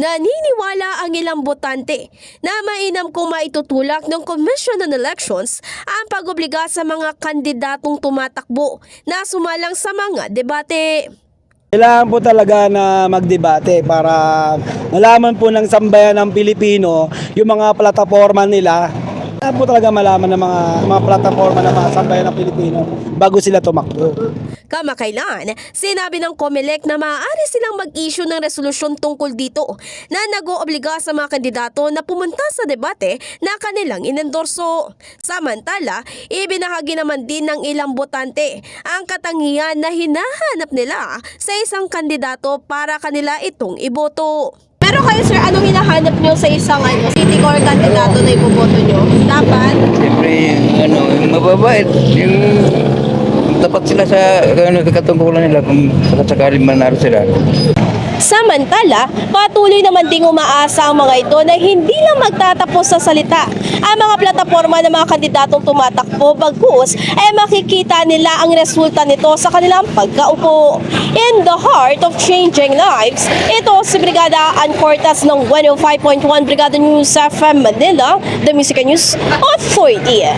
Naniniwala ang ilang botante na mainam kung maitutulak ng Commission on Elections ang pag-obliga sa mga kandidatong tumatakbo na sumalang sa mga debate. Kailangan po talaga na magdebate para malaman po ng sambayan ng Pilipino yung mga plataforma nila. Kailangan po talaga malaman ng mga, mga plataforma ng mga sambayan ng Pilipino bago sila tumakbo. Kamakailan, sinabi ng COMELEC na maaari silang mag-issue ng resolusyon tungkol dito na nag-oobliga sa mga kandidato na pumunta sa debate na kanilang inendorso. Samantala, ibinahagi naman din ng ilang botante ang katangian na hinahanap nila sa isang kandidato para kanila itong iboto. Pero kayo sir, anong hinahanap nyo sa isang ano, city core kandidato na iboboto nyo? Dapat? Siyempre, ano, mababait, yung tapat sila sa ano, katungkulan nila kung sakasakaling manaro sila. Samantala, patuloy naman ding umaasa ang mga ito na hindi lang magtatapos sa salita ang mga plataforma ng mga kandidatong tumatakbo bagkus ay makikita nila ang resulta nito sa kanilang pagkaupo. In the heart of changing lives, ito si Brigada Ann ng 105.1 Brigada News FM Manila, the Music News Authority.